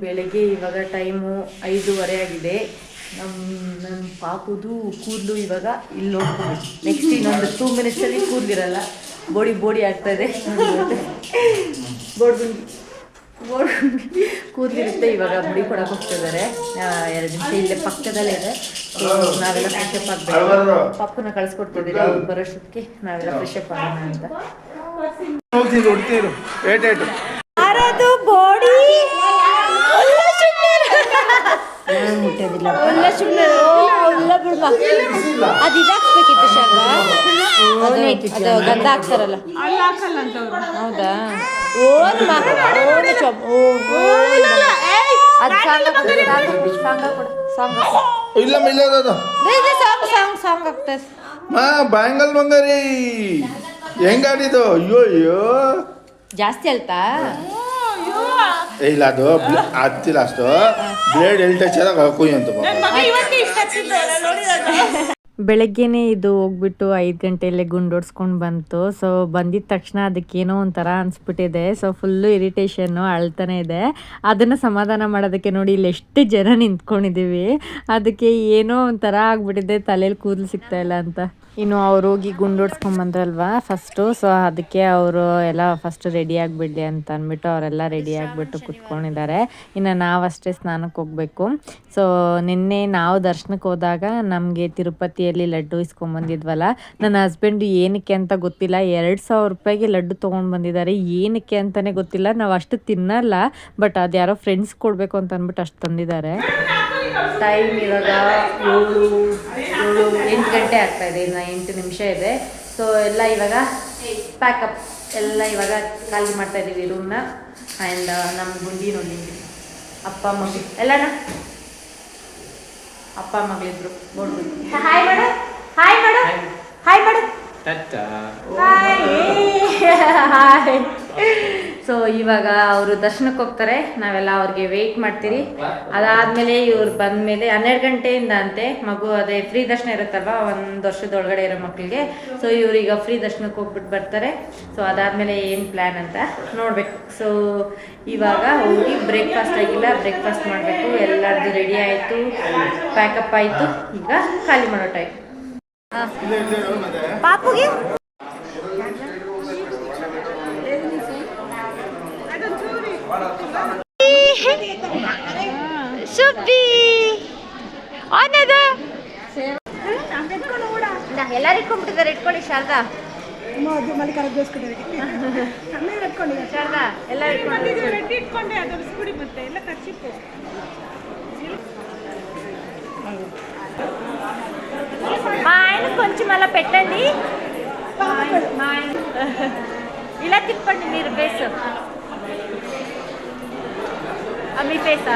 ಬೆಳಗ್ಗೆ ಇವಾಗ ಟೈಮು ಐದೂವರೆ ಆಗಿದೆ. ನಮ್ಮ ನನ್ನ ಪಾಪುದು ಕೂದಲು ಇವಾಗ ಇಲ್ಲಿ ನೋಡ್ಕೊಂಡು ನೆಕ್ಸ್ಟ್ ಇನ್ನೊಂದು ಟೂ ಮಿನಿಟ್ಸಲ್ಲಿ ಕೂದಲಿರಲ್ಲ. ಬೋಡಿ ಬೋಡಿ ಆಗ್ತಾ ಇದೆ ಬೋಡ್ಗುಂಡಿ. ಕೂದಲಿರುತ್ತೆ ಇವಾಗ ಮುಡಿ ಕೊಡಕ್ಕೆ ಹೋಗ್ತಿದ್ದಾರೆ ಎರಡು ನಿಮಿಷ ಇಲ್ಲೇ ಪಕ್ಕದಲ್ಲೇ ಇದೆ. ನಾವೆಲ್ಲ ಫ್ರೆಶಪ್ ಆಗ್ಬೇಕು. ಪಾಪುನ ಕಳಿಸ್ಕೊಡ್ತಿದ್ದೀರಿ ಅವ್ರು ಬರೋಷ್ಟೊತ್ತಿಗೆ. ನಾವೆಲ್ಲ ಫ್ರೆಶಪ್ ಅಪ್ ಆಗೋಣ ಅಂತ. ಬಾಡಿ ಮುಟ್ಟೋದಿಲ್ಲ ಸುಮ್ಮನೆ ಅದು ಇದಾಕ್ಬೇಕಿತ್ತು ಶಾಗ ಅದು ಅದು ಗಂಧ ಹಾಕ್ತಾರಲ್ಲ. ಹೌದಾ? ಓನ್ ಮಾ ಓನ್ ಚೊಪ್ ಅದು ಸಾಂಗ್ ಸಾಂಗ್ ಕೊಡು ಸಾಂಗ್ ಇಲ್ಲಮ್ಮ ಇಲ್ಲ ಅದು. ಸಾಂಗ್ ಸಾಂಗ್ ಸಾಂಗ್ ಆಗ್ತದೆ ಮಾ ಬ್ಯಾಂಗಲ್ ಬಂಗಾರಿ. ಹೆಂಗಾಡಿದ್ದು ಅಯ್ಯೋ ಅಯ್ಯೋ. ಜಾಸ್ತಿ ಅಲ್ತಾ ಇಲ್ಲ ಅದು ಹತ್ತಿಲ್ಲ ಅಷ್ಟು. ಬ್ಲೇಡ್ ಎಲ್ಲಿ ಟಚ್ ಆದಾಗ ಕುಯ್ ಅಂತ ಬೆಳಗ್ಗೆನೇ ಇದು ಹೋಗ್ಬಿಟ್ಟು ಐದು ಗಂಟೆಯಲ್ಲೇ ಗುಂಡೋಡ್ಸ್ಕೊಂಡು ಬಂತು. ಸೊ ಬಂದಿದ ತಕ್ಷಣ ಅದಕ್ಕೇನೋ ಒಂಥರ ಅನಿಸ್ಬಿಟ್ಟಿದೆ. ಸೊ ಫುಲ್ಲು ಇರಿಟೇಷನ್ನು ಅಳ್ತಾನೆ ಇದೆ. ಅದನ್ನು ಸಮಾಧಾನ ಮಾಡೋದಕ್ಕೆ ನೋಡಿ ಇಲ್ಲಿ ಎಷ್ಟು ಜನ ನಿಂತ್ಕೊಂಡಿದ್ದೀವಿ. ಅದಕ್ಕೆ ಏನೋ ಒಂಥರ ಆಗ್ಬಿಟ್ಟಿದೆ. ತಲೆಯಲ್ಲಿ ಕೂದಲು ಸಿಗ್ತಾ ಇಲ್ಲ ಅಂತ. ಇನ್ನು ಅವ್ರು ಹೋಗಿ ಗುಂಡೋಡ್ಸ್ಕೊಂಡ್ ಬಂದ್ರಲ್ವಾ ಫಸ್ಟು ಸೊ ಅದಕ್ಕೆ ಅವರು ಎಲ್ಲ ಫಸ್ಟ್ ರೆಡಿ ಆಗಿಬಿಡ್ಲಿ ಅಂತ ಅಂದ್ಬಿಟ್ಟು ಅವರೆಲ್ಲ ರೆಡಿ ಆಗಿಬಿಟ್ಟು ಕುತ್ಕೊಂಡಿದ್ದಾರೆ. ಇನ್ನು ನಾವಷ್ಟೇ ಸ್ನಾನಕ್ಕೆ ಹೋಗಬೇಕು. ಸೊ ನಿನ್ನೆ ನಾವು ದರ್ಶನಕ್ಕೆ ಹೋದಾಗ ನಮಗೆ ತಿರುಪತಿಯಲ್ಲಿ ಲಡ್ಡು ಇಸ್ಕೊಂಬಂದಿದ್ವಲ್ಲ ನನ್ನ ಹಸ್ಬೆಂಡ್ ಏನಕ್ಕೆ ಅಂತ ಗೊತ್ತಿಲ್ಲ. ಎರಡು ಸಾವಿರ ರೂಪಾಯಿಗೆ ಲಡ್ಡು ತೊಗೊಂಡು ಬಂದಿದ್ದಾರೆ. ಏನಕ್ಕೆ ಅಂತಲೇ ಗೊತ್ತಿಲ್ಲ. ನಾವು ಅಷ್ಟು ತಿನ್ನಲ್ಲ ಬಟ್ ಅದು ಯಾರೋ ಫ್ರೆಂಡ್ಸ್ ಕೊಡಬೇಕು ಅಂತ ಅಂದ್ಬಿಟ್ಟು ಅಷ್ಟು ತಂದಿದ್ದಾರೆ. ಟೈಮ್ ಇವಾಗ ಏಳು ಏಳು ಎಂಟು ಗಂಟೆ ಆಗ್ತಾಯಿದೆ ಇದೆ ಇನ್ನು ಎಂಟು ನಿಮಿಷ ಇದೆ. ಸೊ ಎಲ್ಲ ಇವಾಗ ಪ್ಯಾಕಪ್ ಎಲ್ಲ ಇವಾಗ ಖಾಲಿ ಮಾಡ್ತಾ ಇದ್ದೀವಿ ರೂಮ್ನ ಆ್ಯಂಡ್ ನಮ್ಮ ಗುಂಡಿ ನೋಡಿ. ಅಪ್ಪ ಮಗಳು ಎಲ್ಲಣ್ಣ ಅಪ್ಪ ಮಗಳಿದ್ರು ನೋಡ್ಬೋದು ಹಾಯ್ ಮಾಡು ಹಾಯ್ ಮಾಡು ಹಾಯ್ ಮಾಡು ಹಾಯ್ ಸೊ ಇವಾಗ ಅವರು ದರ್ಶನಕ್ಕೆ ಹೋಗ್ತಾರೆ. ನಾವೆಲ್ಲ ಅವ್ರಿಗೆ ವೆಯ್ಟ್ ಮಾಡ್ತೀರಿ. ಅದಾದಮೇಲೆ ಇವ್ರು ಬಂದಮೇಲೆ ಹನ್ನೆರಡು ಗಂಟೆಯಿಂದ ಅಂತೆ ಮಗು ಅದೇ ಫ್ರೀ ದರ್ಶನ ಇರುತ್ತಲ್ವ? ಒಂದು ವರ್ಷದೊಳಗಡೆ ಇರೋ ಮಕ್ಕಳಿಗೆ ಸೊ ಇವ್ರೀಗ ಫ್ರೀ ದರ್ಶನಕ್ಕೆ ಹೋಗ್ಬಿಟ್ಟು ಬರ್ತಾರೆ. ಸೊ ಅದಾದಮೇಲೆ ಏನು ಪ್ಲ್ಯಾನ್ ಅಂತ ನೋಡಬೇಕು. ಸೊ ಇವಾಗ ಹೋಗಿ ಬ್ರೇಕ್ಫಾಸ್ಟ್ ಆಗಿಲ್ಲ. ಬ್ರೇಕ್ಫಾಸ್ಟ್ ಮಾಡಬೇಕು. ಎಲ್ಲರದ್ದು ರೆಡಿ ಆಯಿತು. ಪ್ಯಾಕಪ್ ಆಯಿತು. ಈಗ ಖಾಲಿ ಮಾಡೋ ಟೈಮ್ ಪಾಪುಗೆ? ಸುಬ್ಬಿ ಆನದ ಎಲ್ಲರೂ ಇಟ್ಕೊಂಡ್ಬಿಟ್ಟಿದ್ದಾರೆ ಇಟ್ಕೊಳ್ಳಿ ಶಾರದಾ ಶಾರದಾ ಎಲ್ಲ ಇಟ್ಕೊಂಡಿದ್ದಾರೆ మా ఆయన కొంచెం అలా పెట్టండి మా ఆయన ఇలా తిప్పండి మీరు ఫేస్ మీ ఫేసా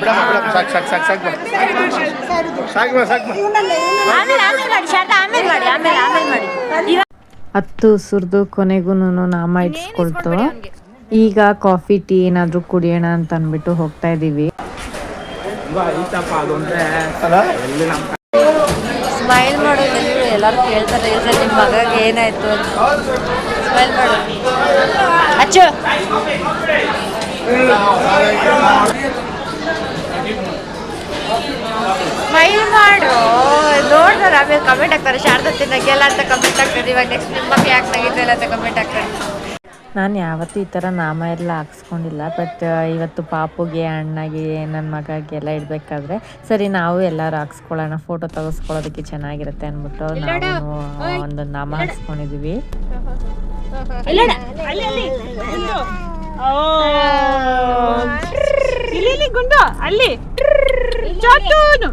ಬಿಡಮ್ಮ ಬಿಡಮ್ಮ ಸಾಕು ಸಾಕು ಸಾಕು ಸಾಕು ಬಾ ಸಾಕು. ಬಾ ಸಾಕು ಬಾ ಆಮೇಲೆ ಆಮೇಲೆ ಮಾಡಿ ಶಾರದಾ ಆಮೇಲೆ ಮಾಡಿ ಆಮೇಲೆ ಆಮೇಲೆ ಮಾಡಿ. ಹತ್ತು ಸುರಿದು ಕೊನೆಗೂ ನಾಮ ಇಟ್ಸ್ಕೊಳ್ತು ಈಗ ಕಾಫಿ ಟೀ ಏನಾದರೂ ಕುಡಿಯೋಣ ಅಂತ ಅಂದ್ಬಿಟ್ಟು ಹೋಗ್ತಾ ಇದ್ದೀವಿ ಸ್ಮೈಲ್ ಮಾಡೋದು ಎಲ್ಲರೂ ಕೇಳ್ತಾರೆ ನಿಮ್ಮ ಮಗಗೆ ಏನಾಯ್ತು ಅಂತ. ಸ್ಮೈಲ್ ಮಾಡು. ಅಚ್ಚು. ಸ್ಮೈಲ್ ಮಾಡು. ನೋಡ್ತಾರೆ ಆಮೇಲೆ ಕಮೆಂಟ್ ಹಾಕ್ತಾರೆ. ಶಾರದಾ ತಿನ್ನಕ್ಕೆಲ್ಲ ಅಂತ ಕಮೆಂಟ್ ಹಾಕ್ತಾರೆ. ಇವಾಗ ನೆಕ್ಸ್ಟ್ ನಿಮ್ಮ ಮಕ್ಳು ಯಾಕೆ ನಗಿದ್ದಲ್ಲ ಅಂತ ಕಮೆಂಟ್ ಹಾಕ್ತಾರೆ. ನಾನು ಯಾವತ್ತೂ ಈ ಥರ ನಾಮ ಎಲ್ಲ ಹಾಕ್ಸ್ಕೊಂಡಿಲ್ಲ. ಬಟ್ ಇವತ್ತು ಪಾಪುಗೆ ಅಣ್ಣಗೆ ನನ್ನ ಮಗಗೆ ಎಲ್ಲ ಇಡಬೇಕಾದ್ರೆ ಸರಿ ನಾವು ಎಲ್ಲರೂ ಹಾಕ್ಸ್ಕೊಳ್ಳೋಣ. ಫೋಟೋ ತೆಗೆಸ್ಕೊಳ್ಳೋದಕ್ಕೆ ಚೆನ್ನಾಗಿರುತ್ತೆ ಅಂದ್ಬಿಟ್ಟು ನಾವು ಒಂದು ನಾಮ ಹಾಕ್ಸ್ಕೊಂಡಿದ್ದೀವಿ ಇಲ್ಲಿ ಗುಂಡು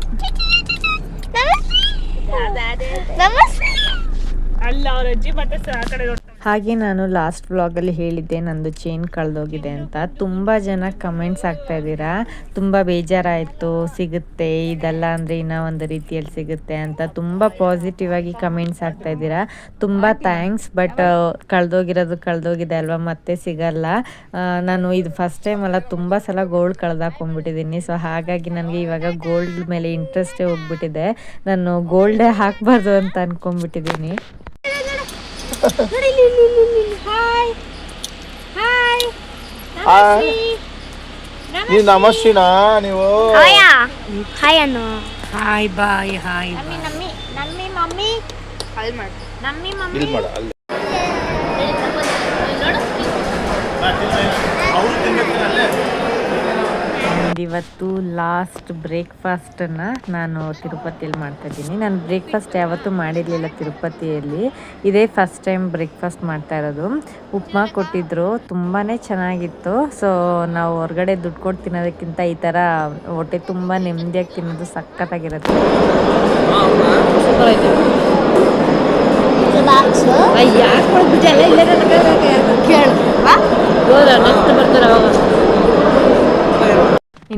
ನಮಸ್ತೆ ಅಲ್ಲ ಅವ್ರ ಅಜ್ಜಿ ಮತ್ತೆ ಆ ಕಡೆ ಹಾಗೆ ನಾನು ಲಾಸ್ಟ್ ವ್ಲಾಗಲ್ಲಿ ಹೇಳಿದ್ದೆ, ನಂದು ಚೈನ್ ಕಳೆದೋಗಿದೆ ಅಂತ. ತುಂಬ ಜನ ಕಮೆಂಟ್ಸ್ ಆಗ್ತಾ ಇದ್ದೀರಾ? ತುಂಬ ಬೇಜಾರಾಯಿತು, ಸಿಗುತ್ತೆ. ಇದೆಲ್ಲ ಅಂದರೆ ಇನ್ನೂ ಒಂದು ರೀತಿಯಲ್ಲಿ ಸಿಗುತ್ತೆ ಅಂತ ತುಂಬ ಪಾಸಿಟಿವ್ ಆಗಿ ಕಮೆಂಟ್ಸ್ ಆಗ್ತಾ ಇದ್ದೀರಾ? ತುಂಬ ಥ್ಯಾಂಕ್ಸ್ ಬಟ್ ಕಳೆದೋಗಿರೋದು ಕಳೆದೋಗಿದೆ ಅಲ್ವಾ? ಮತ್ತೆ ಸಿಗಲ್ಲ. ನಾನು ಇದು ಫಸ್ಟ್ ಟೈಮ್ ಅಲ್ಲ, ತುಂಬ ಸಲ ಗೋಲ್ಡ್ ಕಳೆದಾಕೊಂಡ್ಬಿಟ್ಟಿದ್ದೀನಿ. ಸೊ ಹಾಗಾಗಿ ನನಗೆ ಇವಾಗ ಗೋಲ್ಡ್ ಮೇಲೆ ಇಂಟ್ರೆಸ್ಟೇ ಹೋಗ್ಬಿಟ್ಟಿದೆ. ನಾನು ಗೋಲ್ಡೇ ಹಾಕಬಾರ್ದು ಅಂತ ಅನ್ಕೊಂಡ್ಬಿಟ್ಟಿದ್ದೀನಿ. ಹಾಯ್ ಹಾಯ್ ನೀವು ನಮಸ್ತಿನಾ ನೀವು ಹಾಯ್ ಅನ್ನು ಹಾಯ್ ಬಾಯ್ ಹಾಯ್ ನಮ್ಮಿ ನಮ್ಮಿ ಮಮ್ಮಿ ಅಲ್ಲಿ ಮಾಡು ನಮ್ಮಿ ಮಮ್ಮಿ ಇಲ್ಲಿ ಮಾಡು ಅಲ್ಲಿ ಇವತ್ತು ಲಾಸ್ಟ್ ಬ್ರೇಕ್ಫಾಸ್ಟನ್ನು ನಾನು ತಿರುಪತಿಯಲ್ಲಿ ಮಾಡ್ತಾ ಇದ್ದೀನಿ. ನಾನು ಬ್ರೇಕ್ಫಾಸ್ಟ್ ಯಾವತ್ತೂ ಮಾಡಿರಲಿಲ್ಲ ತಿರುಪತಿಯಲ್ಲಿ. ಇದೇ ಫಸ್ಟ್ ಟೈಮ್ ಬ್ರೇಕ್ಫಾಸ್ಟ್ ಮಾಡ್ತಾ ಇರೋದು. ಉಪ್ಮಾ ಕೊಟ್ಟಿದ್ರು ತುಂಬಾ ಚೆನ್ನಾಗಿತ್ತು. ಸೊ ನಾವು ಹೊರಗಡೆ ದುಡ್ಡು ಕೊಟ್ಟು ತಿನ್ನೋದಕ್ಕಿಂತ ಈ ಥರ ಹೊಟ್ಟೆ ತುಂಬ ನೆಮ್ಮದಿಯಾಗಿ ತಿನ್ನೋದು ಸಖತ್ತಾಗಿರುತ್ತೆ.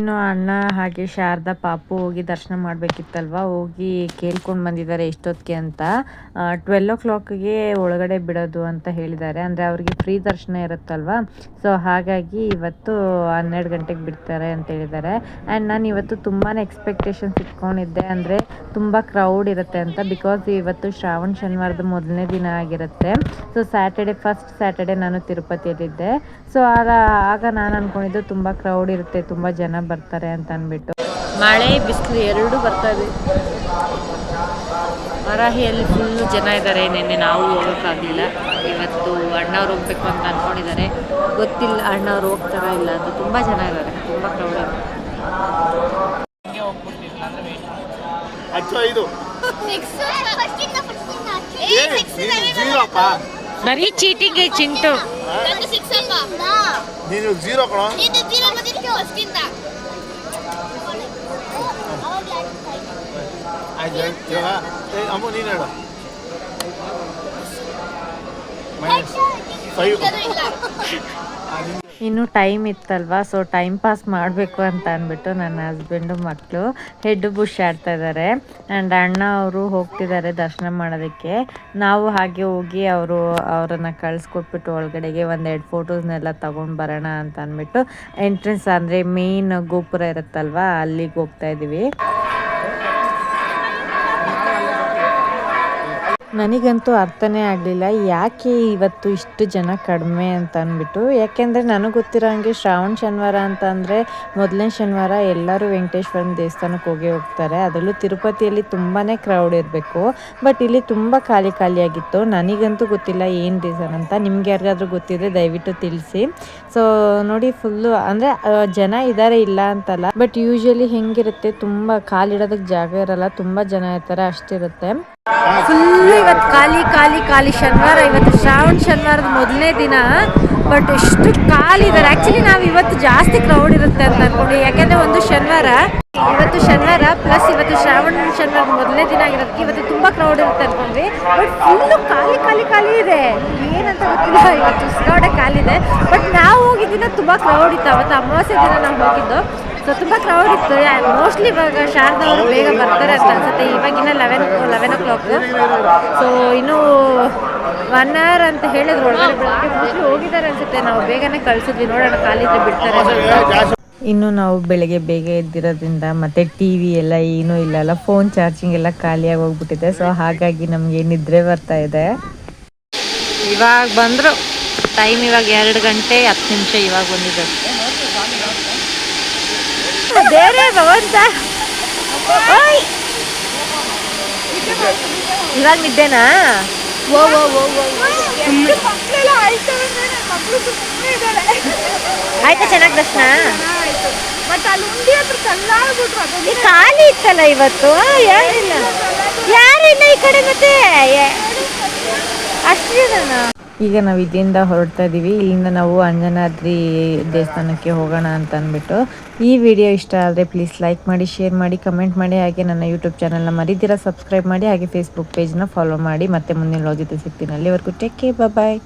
ಇನ್ನು ಅಣ್ಣ ಹಾಗೆ ಶಾರದಾ ಪಾಪು ಹೋಗಿ ದರ್ಶನ ಮಾಡಬೇಕಿತ್ತಲ್ವ? ಹೋಗಿ ಕೇಳ್ಕೊಂಡು ಬಂದಿದ್ದಾರೆ ಎಷ್ಟೊತ್ತಿಗೆ ಅಂತ. ಟ್ವೆಲ್ ಓ ಕ್ಲಾಕ್ಗೆ ಒಳಗಡೆ ಬಿಡೋದು ಅಂತ ಹೇಳಿದ್ದಾರೆ. ಅಂದರೆ ಅವ್ರಿಗೆ ಫ್ರೀ ದರ್ಶನ ಇರುತ್ತಲ್ವಾ? ಸೊ ಹಾಗಾಗಿ ಇವತ್ತು ಹನ್ನೆರಡು ಗಂಟೆಗೆ ಬಿಡ್ತಾರೆ ಅಂತ ಹೇಳಿದ್ದಾರೆ. ಆ್ಯಂಡ್ ನಾನು ಇವತ್ತು ತುಂಬಾ ಎಕ್ಸ್ಪೆಕ್ಟೇಷನ್ಸ್ ಇಟ್ಕೊಂಡಿದ್ದೆ. ಅಂದರೆ ತುಂಬ ಕ್ರೌಡ್ ಇರುತ್ತೆ ಅಂತ. ಬಿಕಾಸ್ ಇವತ್ತು ಶ್ರಾವಣ ಶನಿವಾರದ ಮೊದಲನೇ ದಿನ ಆಗಿರುತ್ತೆ. ಸೊ ಸ್ಯಾಟರ್ಡೆ ಫಸ್ಟ್ ಸ್ಯಾಟರ್ಡೆ ನಾನು ತಿರುಪತಿಯಲ್ಲಿದ್ದೆ. ಸೊ ಆಗ ನಾನು ಅಂದ್ಕೊಂಡಿದ್ದು ತುಂಬ ಕ್ರೌಡ್ ಇರುತ್ತೆ, ತುಂಬ ಜನ ಬರ್ತಾರೆ ಅಂತ ಅಂದ್ಬಿಟ್ಟು. ಮಳೆ ಬಿಸಿಲು ಎರಡೂ ಬರ್ತಾ ಇದೆ. ವರಾಹಿಯಲ್ಲಿ ಫುಲ್ಲು ಜನ ಇದ್ದಾರೆ ನಿನ್ನೆ ನಾವು ಹೋಗೋಕ್ಕಾಗಲಿಲ್ಲ. ಇವತ್ತು ಅಣ್ಣವ್ರು ಹೋಗ್ಬೇಕು ಅಂತ ಅಂದ್ಕೊಂಡಿದ್ದಾರೆ ಗೊತ್ತಿಲ್ಲ ಅಣ್ಣವ್ರು ಹೋಗ್ತಾರ ಇಲ್ಲ ಅಂತ. ತುಂಬ ಜನ ಇದ್ದಾರೆ ತುಂಬ ಕ್ರೌಡ್ ಇದೆ ಜೀರೋ ಬರೀ ಚೀಟಿಂಗ್ ಚಿಂಟು. ನೀನು ಜೀರೋ ಕಣ. ಇನ್ನು ಟೈಮ್ ಇತ್ತಲ್ವಾ? ಸೊ ಟೈಮ್ ಪಾಸ್ ಮಾಡಬೇಕು ಅಂತ ಅಂದ್ಬಿಟ್ಟು ನನ್ನ ಹಸ್ಬೆಂಡು ಮಕ್ಕಳು ಹೆಡ್ ಬುಷ್ ಆಡ್ತಾ ಇದ್ದಾರೆ ಆ್ಯಂಡ್ ಅಣ್ಣ ಅವರು ಹೋಗ್ತಿದ್ದಾರೆ ದರ್ಶನ ಮಾಡೋದಕ್ಕೆ. ನಾವು ಹಾಗೆ ಹೋಗಿ ಅವರು ಅವರನ್ನು ಕಳಿಸ್ಕೊಟ್ಬಿಟ್ಟು ಒಳಗಡೆಗೆ ಒಂದೆರಡು ಫೋಟೋಸ್ನೆಲ್ಲ ತೊಗೊಂಡು ಬರೋಣ ಅಂತ ಅಂದ್ಬಿಟ್ಟು ಎಂಟ್ರೆನ್ಸ್ ಅಂದರೆ ಮೇನ್ ಗೋಪುರ ಇರುತ್ತಲ್ವಾ? ಅಲ್ಲಿಗೆ ಹೋಗ್ತಾ ಇದ್ದೀವಿ ನನಗಂತೂ ಅರ್ಥನೇ ಆಗಲಿಲ್ಲ, ಯಾಕೆ ಇವತ್ತು ಇಷ್ಟು ಜನ ಕಡಿಮೆ ಅಂತ ಅಂದ್ಬಿಟ್ಟು. ಯಾಕೆಂದರೆ ನನಗೆ ಗೊತ್ತಿರೋ ಹಂಗೆ ಶ್ರಾವಣ ಶನಿವಾರ ಅಂತ ಅಂದರೆ ಮೊದಲನೇ ಶನಿವಾರ ಎಲ್ಲರೂ ವೆಂಕಟೇಶ್ವರನ ದೇವಸ್ಥಾನಕ್ಕೆ ಹೋಗಿ ಹೋಗ್ತಾರೆ. ಅದರಲ್ಲೂ ತಿರುಪತಿಯಲ್ಲಿ ತುಂಬಾ ಕ್ರೌಡ್ ಇರಬೇಕು. ಬಟ್ ಇಲ್ಲಿ ತುಂಬ ಖಾಲಿ ಖಾಲಿಯಾಗಿತ್ತು. ನನಗಂತೂ ಗೊತ್ತಿಲ್ಲ ಏನು ರೀಸನ್ ಅಂತ. ನಿಮ್ಗೆ ಯಾರಿಗಾದ್ರೂ ಗೊತ್ತಿದ್ರೆ ದಯವಿಟ್ಟು ತಿಳಿಸಿ. ಸೊ ನೋಡಿ ಫುಲ್ಲು ಅಂದರೆ ಜನ ಇದ್ದಾರೆ ಇಲ್ಲ ಅಂತಲ್ಲ. ಬಟ್ ಯೂಶಲಿ ಹೆಂಗಿರುತ್ತೆ, ತುಂಬ ಕಾಲಿಡೋದಕ್ಕೆ ಜಾಗ ಇರಲ್ಲ, ತುಂಬ ಜನ ಇರ್ತಾರೆ ಅಷ್ಟಿರುತ್ತೆ ಫುಲ್ ಇವತ್ತು ಖಾಲಿ ಖಾಲಿ ಖಾಲಿ ಶನಿವಾರ, ಇವತ್ತು ಶ್ರಾವಣ ಶನಿವಾರದ ಮೊದಲನೇ ದಿನ. ಬಟ್ ಎಷ್ಟು ಖಾಲಿ ಇದ್ದಾರೆ ಆ್ಯಕ್ಚುಲಿ ನಾವು ಇವತ್ತು ಜಾಸ್ತಿ ಕ್ರೌಡ್ ಇರುತ್ತೆ ಅಂತ ಅನ್ಕೊಂಡು. ಯಾಕೆಂದರೆ ಒಂದು ಶನಿವಾರ, ಇವತ್ತು ಶನಿವಾರ ಪ್ಲಸ್ ಇವತ್ತು ಶ್ರಾವಣ ಶನಿವಾರ ಮೊದಲನೇ ದಿನ ಆಗಿರೋದಕ್ಕೆ ಇವತ್ತು ತುಂಬ ಕ್ರೌಡ್ ಇರುತ್ತೆ ಅನ್ಕೊಂಡ್ವಿ. ಬಟ್ ಫುಲ್ಲು ಖಾಲಿ ಖಾಲಿ ಖಾಲಿ ಇದೆ. ಏನಂತ ಗೊತ್ತಿಲ್ಲ. ಇವತ್ತು ಸಿಕ್ಕಾಡೆ ಖಾಲಿ ಇದೆ. ಬಟ್ ನಾವು ಹೋಗಿದ್ದಿನ ತುಂಬ ಕ್ರೌಡ್ ಇತ್ತು. ಅವತ್ತು ಅಮಾವಾಸ್ಯೆ ದಿನ ನಾವು ಹೋಗಿದ್ದು. ಸೊ ತುಂಬ ಕ್ರೌಡ್ ಇತ್ತು. ಮೋಸ್ಟ್ಲಿ ಇವಾಗ ಶಾರದವರು ಅವರು ಬೇಗ ಬರ್ತಾರೆ ಅಂತ ಅನ್ಸುತ್ತೆ. ಇವಾಗಿನ eleven eleven o'clock so ಇನ್ನೂ ಒನ್ ಅವರ್ ಅಂತ ಹೇಳಿದ್ರು. ಒಳಗಡೆ ಮೋಸ್ಟ್ಲಿ ಹೋಗಿದ್ದಾರೆ ಅನ್ಸುತ್ತೆ. ನಾವು ಬೇಗನೆ ಕಳಿಸಿದ್ವಿ. ನೋಡೋಣ ಖಾಲಿ ಬಿಡ್ತಾರೆ ಇನ್ನು ನಾವು ಬೆಳಗ್ಗೆ ಬೇಗ ಎದ್ದಿರೋದ್ರಿಂದ ಮತ್ತೆ ಟಿ ವಿ ಎಲ್ಲ ಏನೂ ಇಲ್ಲಲ್ಲ ಫೋನ್ ಚಾರ್ಜಿಂಗ್ ಎಲ್ಲ ಖಾಲಿಯಾಗಿ ಹೋಗ್ಬಿಟ್ಟಿದೆ. ಸೊ ಹಾಗಾಗಿ ನಮಗೆ ನಿದ್ರೆ ಬರ್ತಾ ಇದೆ. ಇವಾಗ ಬಂದ್ರು. ಟೈಮ್ ಇವಾಗ ಎರಡು ಗಂಟೆ ಹತ್ತು ನಿಮಿಷ ಇವಾಗ ಬಂದಿದ್ದು ಬೇರೆ ಭಗವಂತ ಓಯ್! ಇವಾಗ ನಿದ್ದೆನಾ? ಓ ಓ ಓ ಆಯ್ತಾ ಚೆನ್ನಾಗಿ ದರ್ಶನ? ಖಾಲಿ ಇತ್ತಲ್ಲ ಇವತ್ತು? ಯಾರಿಲ್ಲ? ಯಾರಿಲ್ಲ ಈ ಕಡೆ ಮತ್ತೆ? ಅಷ್ಟು ಜನನ? ಈಗ ನಾವು ಇದರಿಂದ ಹೊರಡ್ತಾ ಇದ್ದೀವಿ ಇಲ್ಲಿಂದ ನಾವು ಅಂಜನಾದ್ರಿ ದೇವಸ್ಥಾನಕ್ಕೆ ಹೋಗೋಣ ಅಂತ ಅಂದ್ಬಿಟ್ಟು. ಈ ವಿಡಿಯೋ ಇಷ್ಟ ಆದರೆ ಪ್ಲೀಸ್ ಲೈಕ್ ಮಾಡಿ ಶೇರ್ ಮಾಡಿ ಕಮೆಂಟ್ ಮಾಡಿ, ಹಾಗೆ ನನ್ನ ಯೂಟ್ಯೂಬ್ ಚಾನಲ್ನ ಮರಿದಿರ ಸಬ್ಸ್ಕ್ರೈಬ್ ಮಾಡಿ, ಹಾಗೆ ಫೇಸ್ಬುಕ್ ಪೇಜ್ನ ಫಾಲೋ ಮಾಡಿ. ಮತ್ತೆ ಮುಂದಿನ ಜೊತೆ ಸಿಗ್ತೀನಿ. ಅಲ್ಲಿವರೆಗೂ ಟೇಕ್ ಕೇರ್ ಬಾಯ್